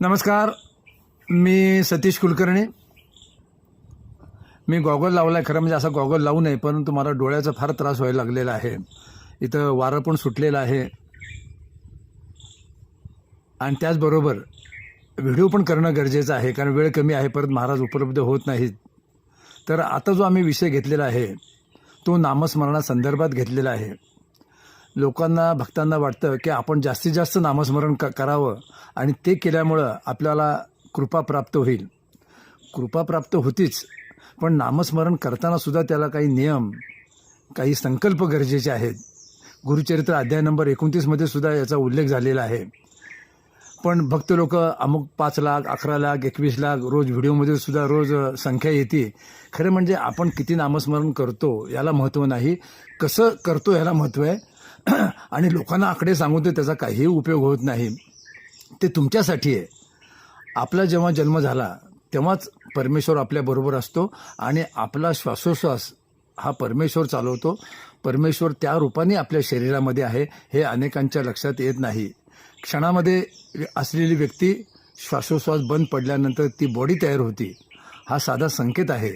नमस्कार मी सतीश कुलकर्णी. मी गॉगल लावला आहे खरं म्हणजे असा गॉगल लावू नये परंतु मला डोळ्याचा फार त्रास व्हायला लागलेला आहे. इथं वारं पण सुटलेलं आहे. आणि त्याचबरोबर व्हिडिओ पण करणं गरजेचं आहे कारण वेळ कमी आहे परत महाराज उपलब्ध होत नाहीत. तर आता जो आम्ही विषय घेतलेला आहे तो नामस्मरणासंदर्भात घेतलेला आहे. लोकांना भक्तांना वाटतं की आपण जास्तीत जास्त नामस्मरण क करावं आणि ते केल्यामुळं आपल्याला कृपा प्राप्त होईल. कृपा प्राप्त होतीच पण नामस्मरण करतानासुद्धा त्याला काही नियम काही संकल्प गरजेचे आहेत. गुरुचरित्र अध्याय नंबर एकोणतीसमध्ये सुद्धा याचा उल्लेख झालेला आहे. पण भक्त लोक अमुक पाच लाख अकरा लाख एकवीस लाख रोज व्हिडिओमध्ये सुद्धा रोज संख्या येते. खरं म्हणजे आपण किती नामस्मरण करतो याला महत्त्व नाही. कसं करतो याला महत्त्व आहे? आणि लोकांना आकडे सांगून ते त्याचा काहीही उपयोग होत नाही. ते तुमच्यासाठी आहे. आपला जेव्हा जन्म झाला तेव्हाच परमेश्वर आपल्याबरोबर असतो आणि आपला श्वासोश्वास हा परमेश्वर चालवतो. परमेश्वर त्या रूपाने आपल्या शरीरामध्ये आहे हे अनेकांच्या लक्षात येत नाही. क्षणामध्ये असलेली व्यक्ती श्वासोश्वास बंद पडल्यानंतर ती बॉडी तयार होती. हा साधा संकेत आहे.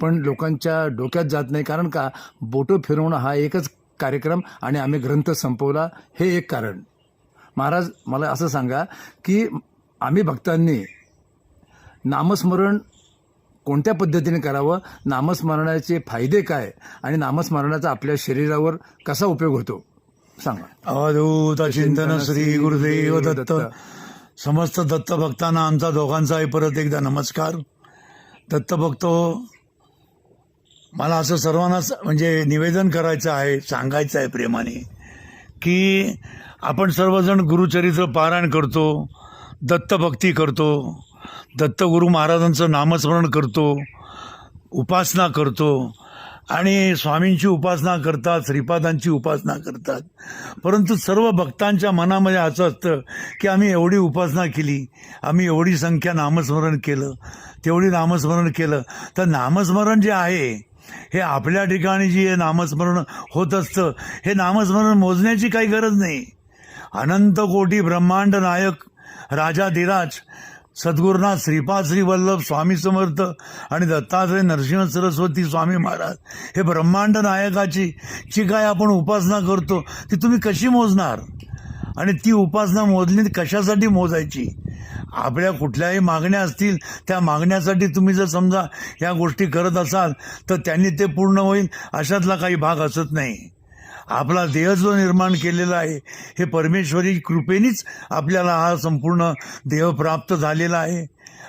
पण लोकांच्या डोक्यात जात नाही. कारण का? बोटं फिरवणं हा एकच कार्यक्रम आणि आम्ही ग्रंथ संपवला हे एक कारण. महाराज मला असं सांगा की आम्ही भक्तांनी नामस्मरण कोणत्या पद्धतीने करावं? नामस्मरणाचे फायदे काय? आणि नामस्मरणाचा आपल्या शरीरावर कसा उपयोग होतो? सांगा. अवधूत चिंतन श्री गुरुदेव दत्त. समस्त दत्तभक्तांना आमचा दोघांचाही परत एकदा नमस्कार. दत्तभक्त मला असं सर्वांनाच म्हणजे निवेदन करायचं आहे सांगायचं आहे प्रेमाने की आपण सर्वजण गुरुचरित्र पारायण करतो दत्तभक्ती करतो दत्तगुरु महाराजांचं नामस्मरण करतो उपासना करतो आणि स्वामींची उपासना करतात श्रीपादांची उपासना करतात. परंतु सर्व भक्तांच्या मनामध्ये असं असतं की आम्ही एवढी उपासना केली आम्ही एवढी संख्या नामस्मरण केलं तेवढी नामस्मरण केलं. तर नामस्मरण जे आहे हे आपल्या ठिकाणी जी हे नामस्मरण होत असतं हे नामस्मरण मोजण्याची काही गरज नाही. अनंत कोटी ब्रह्मांड नायक राजा धीराज सद्गुरुनाथ श्रीपाद श्री वल्लभ स्वामी समर्थ आणि दत्तात्रय नरसिंह सरस्वती स्वामी महाराज हे ब्रह्मांड नायकाची जी काय आपण उपासना करतो ती तुम्ही कशी मोजणार? आणि ती उपासना मोजली कशासाठी मोजायची? आपल्या कुठल्याही मागण्या असतील त्या मागण्यासाठी तुम्ही जर समजा या गोष्टी करत असाल तर त्यांनी ते पूर्ण होईल अशातला काही भाग असत नाही. आपला देह जो निर्माण केलेला आहे हे परमेश्वरी कृपेनीच आपल्याला हा संपूर्ण देह प्राप्त झालेला आहे.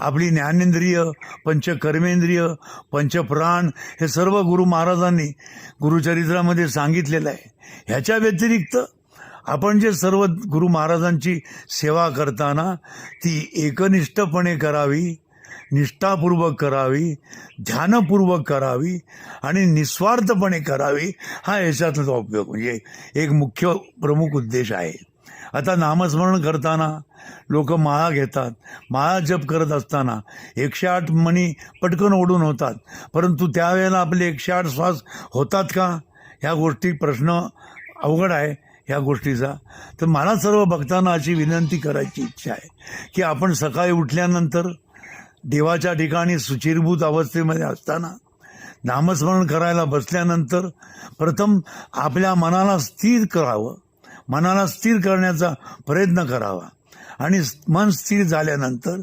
आपली ज्ञानेंद्रिय पंचकर्मेंद्रिय पंचप्राण हे सर्व गुरु महाराजांनी गुरुचरित्रामध्ये सांगितलेलं आहे. ह्याच्या व्यतिरिक्त आपण जे सर्व गुरु महाराजांची सेवा करताना ती एकनिष्ठपणे करावी निष्ठापूर्वक करावी ध्यानपूर्वक करावी आणि निस्वार्थपणे करावी हा याच्यातला उपयोग. म्हणजे एक मुख्य प्रमुख उद्देश आहे. आता नामस्मरण करताना लोक माळा घेतात. माळा जप करत असताना एकशे आठ मणी पटकन ओढून होतात. परंतु त्यावेळेला आपले एकशे आठ श्वास होतात का? ह्या गोष्टी प्रश्न अवघड आहे. ह्या गोष्टीचा. तर मला सर्व भक्तांना अशी विनंती करायची इच्छा आहे की आपण सकाळी उठल्यानंतर देवाच्या ठिकाणी सुचिरभूत अवस्थेमध्ये असताना नामस्मरण करायला बसल्यानंतर प्रथम आपल्या मनाला स्थिर करावं मनाला स्थिर करण्याचा प्रयत्न करावा. आणि मन स्थिर झाल्यानंतर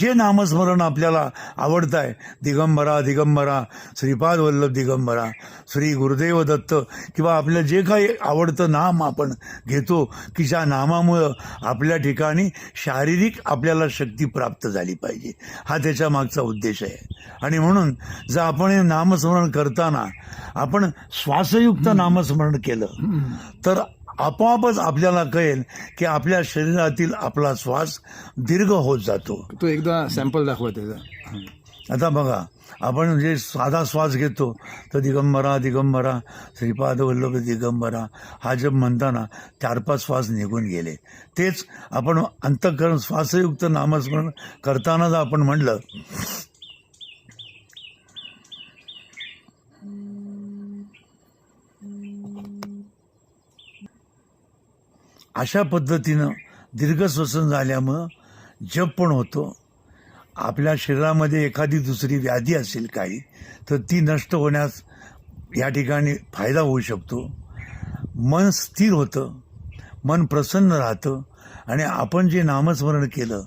जे नामस्मरण आपल्याला आवडत आहे दिगंबरा दिगंबरा श्रीपाद वल्लभ दिगंबरा श्री गुरुदेव दत्त किंवा आपलं जे काही आवडतं नाम आपण घेतो की ज्या नामामुळं आपल्या ठिकाणी शारीरिक आपल्याला शक्ती प्राप्त झाली पाहिजे. हा त्याच्या मागचा उद्देश आहे. आणि म्हणून जर आपण हे नामस्मरण करताना आपण श्वासयुक्त नामस्मरण केलं तर आपोआपच आपल्याला कळेल की आपल्या शरीरातील आपला श्वास दीर्घ होत जातो. तो एकदा सॅम्पल दाखवा त्याचा आता बघा आपण जे साधा श्वास घेतो तर दिगंबरा दिगंबरा श्रीपाद वल्लभ दिगंबरा हा जब म्हणताना चार पाच श्वास निघून गेले. तेच आपण अंतकरण श्वासयुक्त नामस्मरण करताना जर आपण म्हणलं अशा पद्धतीनं दीर्घ श्वसन झाल्यामुळं जप पण होतो. आपल्या शरीरामध्ये एखादी दुसरी व्याधी असेल काही तर ती नष्ट होण्यास या ठिकाणी फायदा होऊ शकतो. मन स्थिर होतं मन प्रसन्न राहतं आणि आपण जे नामस्मरण केलं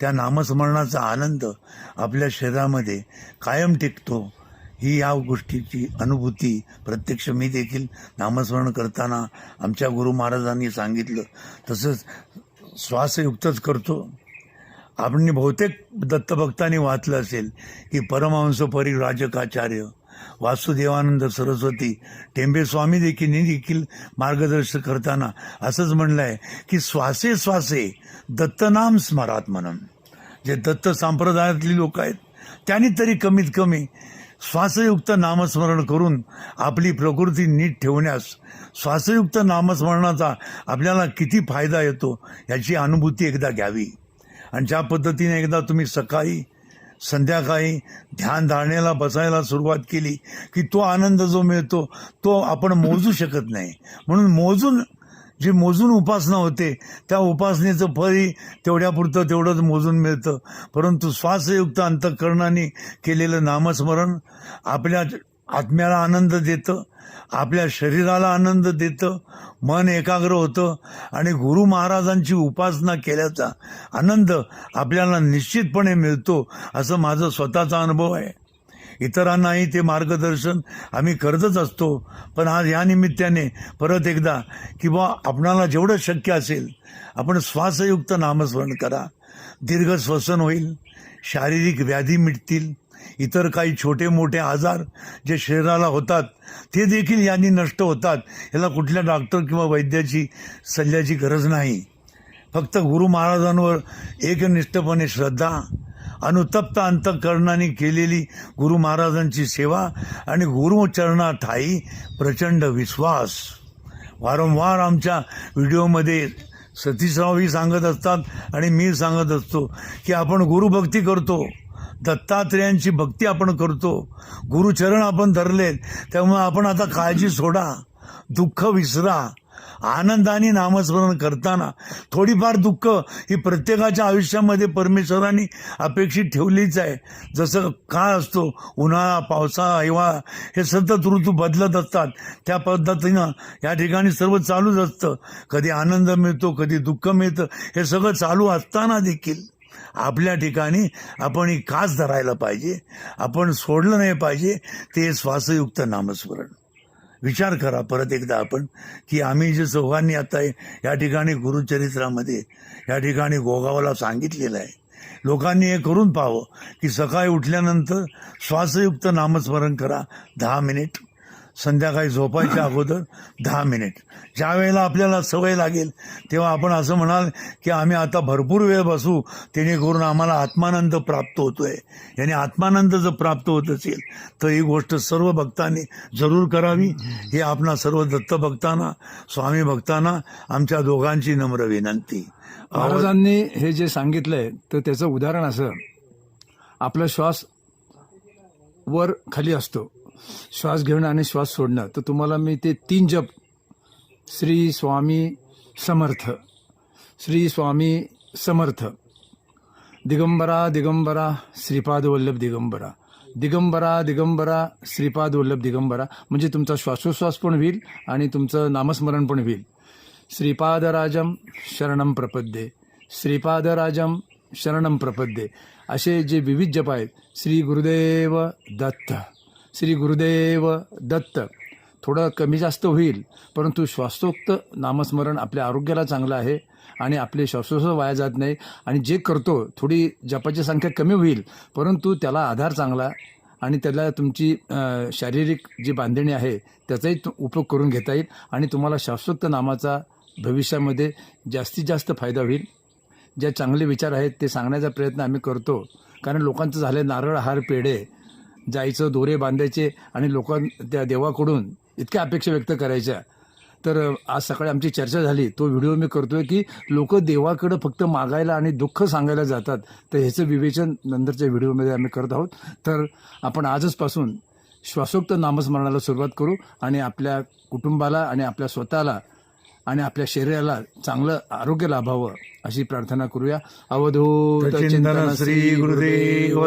त्या नामस्मरणाचा आनंद आपल्या शरीरामध्ये कायम टिकतो. ही या गोष्टीची अनुभूती प्रत्यक्ष मी देखील नामस्मरण करताना आमच्या गुरु महाराजांनी सांगितलं. तसंच श्वासयुक्तच करतो. आपण बहुतेक दत्तभक्तांनी वाचलं असेल की परमहंस परिराजकाचार्य वासुदेवानंद सरस्वती टेंबे स्वामी देखील देखील मार्गदर्शन करताना असंच म्हणलं आहे की श्वासे श्वासे दत्तनाम स्मरात म्हणून जे दत्त संप्रदायातली लोक आहेत त्यांनी तरी कमीत कमी श्वासयुक्त नामस्मरण करून आपली प्रकृती नीट ठेवण्यास श्वासयुक्त नामस्मरणाचा आपल्याला किती फायदा येतो याची अनुभूती एकदा घ्यावी. आणि ज्या पद्धतीने एकदा तुम्ही सकाळी संध्याकाळी ध्यान धारणेला बसायला सुरुवात केली की तो आनंद जो मिळतो तो आपण मोजू शकत नाही. म्हणून मोजून जी मोजून उपासना होते त्या उपासनेचं फळही तेवढ्यापुरतं तेवढंच मोजून मिळतं. परंतु श्वासयुक्त अंतःकरणाने केलेलं नामस्मरण आपल्या आत्म्याला आनंद देतं आपल्या शरीराला आनंद देतं मन एकाग्र होतं आणि गुरु महाराजांची उपासना केल्याचा आनंद आपल्याला निश्चितपणे मिळतो असं माझं स्वतःचा अनुभव आहे. इतरांनाही ते मार्गदर्शन. आम्ही करतच असतो. पण आज या निमित्ताने परत एकदा की बा आपणाला जेवढं शक्य असेल आपण श्वासयुक्त नामस्मरण करा. दीर्घ श्वसन होईल शारीरिक व्याधी मिटतील इतर काही छोटे मोठे आजार जे शरीराला होतात ते देखील यांनी नष्ट होतात. याला कुठल्या डॉक्टर किंवा वैद्याची सल्ल्याची गरज नाही. फक्त गुरु महाराजांवर एकनिष्ठपणे श्रद्धा अनुतप्त अंतकरणाने केलेली गुरु महाराजांची सेवा आणि गुरुचरणात ठाई प्रचंड विश्वास. वारंवार आमच्या व्हिडिओमध्ये सतीशरावही सांगत असतात आणि मी सांगत असतो की आपण गुरुभक्ती करतो दत्तात्रेयांची भक्ती आपण करतो गुरुचरण आपण धरलेत त्यामुळे आपण आता काळजी सोडा दुःख विसरा आनंदाने नामस्मरण करताना थोडीफार दुःख ही प्रत्येकाच्या आयुष्यामध्ये परमेश्वरांनी अपेक्षित ठेवलीच आहे. जसं काळ असतो उन्हाळा पावसाळा हिवाळा हे सतत ऋतू बदलत असतात. त्या पद्धतीनं या ठिकाणी सर्व चालूच असतं. कधी आनंद मिळतो कधी दुःख मिळतं हे सगळं चालू असताना देखील आपल्या ठिकाणी आपण ही कास धरायला पाहिजे. आपण सोडलं नाही पाहिजे ते श्वासयुक्त नामस्मरण. विचार करा परत एकदा आपण की आम्ही जे चौघांनी आता या ठिकाणी गुरुचरित्रामध्ये या ठिकाणी गोगावाला सांगितलेलं आहे. लोकांनी हे करून पाहावं की सकाळी उठल्यानंतर श्वासयुक्त नामस्मरण करा दहा मिनिट. संध्याकाळी झोपायच्या अगोदर दहा मिनिट. ज्या वेळेला आपल्याला सवय लागेल तेव्हा आपण असं म्हणाल की आम्ही आता भरपूर वेळ बसू जेणेकरून आम्हाला आत्मानंद प्राप्त होतोय. याने आत्मानंद जर प्राप्त होत असेल तर ही गोष्ट सर्व भक्तांनी जरूर करावी. ही आपणा सर्व दत्त भक्तांना स्वामी भक्तांना आमच्या दोघांची नम्र विनंती. महाराजांनी हे जे सांगितलंय तर त्याचं उदाहरण असं. आपला श्वास वर खाली असतो. श्वास घेणं आणि श्वास सोडणं. तर तुम्हाला मी ते तीन जप. श्री स्वामी समर्थ. श्री स्वामी समर्थ. दिगंबरा दिगंबरा श्रीपाद वल्लभ दिगंबरा. दिगंबरा दिगंबरा श्रीपाद वल्लभ दिगंबरा. म्हणजे तुमचा श्वासोश्वास पण होईल आणि तुमचं नामस्मरण पण होईल. श्रीपादराजम शरणम प्रपद्ये. श्रीपादराजम शरणम प्रपद्ये. असे जे विविध जप आहेत श्री गुरुदेव दत्त. श्री गुरुदेव दत्त. थोडं कमी जास्त होईल परंतु श्वासोक्त नामस्मरण आपल्या आरोग्याला चांगलं आहे आणि आपले श्वासोश्वास वाया जात नाही. आणि जे करतो थोडी जपाची संख्या कमी होईल परंतु त्याला आधार चांगला आणि त्याला तुमची शारीरिक जी बांधणी आहे त्याचाही उपयोग करून घेता येईल आणि तुम्हाला शाश्वत नामाचा भविष्यामध्ये जास्तीत जास्त फायदा होईल. जे चांगले विचार आहेत ते सांगण्याचा प्रयत्न आम्ही करतो. कारण लोकांचं झालं नारळ हार पेढे. जायचं दोरे बांधायचे आणि लोकां त्या देवाकडून इतक्या अपेक्षा व्यक्त करायच्या. तर आज सकाळी आमची चर्चा झाली. तो व्हिडिओ मी करतोय की लोक देवाकडं फक्त मागायला आणि दुःख सांगायला जातात. तर ह्याचं विवेचन नंतरच्या व्हिडिओमध्ये आम्ही करत आहोत. तर आपण आजच पासून श्वासोक्त नामस्मरणाला सुरुवात करू आणि आपल्या कुटुंबाला आणि आपल्या स्वतःला आणि आपल्या शरीराला चांगलं आरोग्य लाभावं अशी प्रार्थना करूया. अवधूत श्री गुरुदेव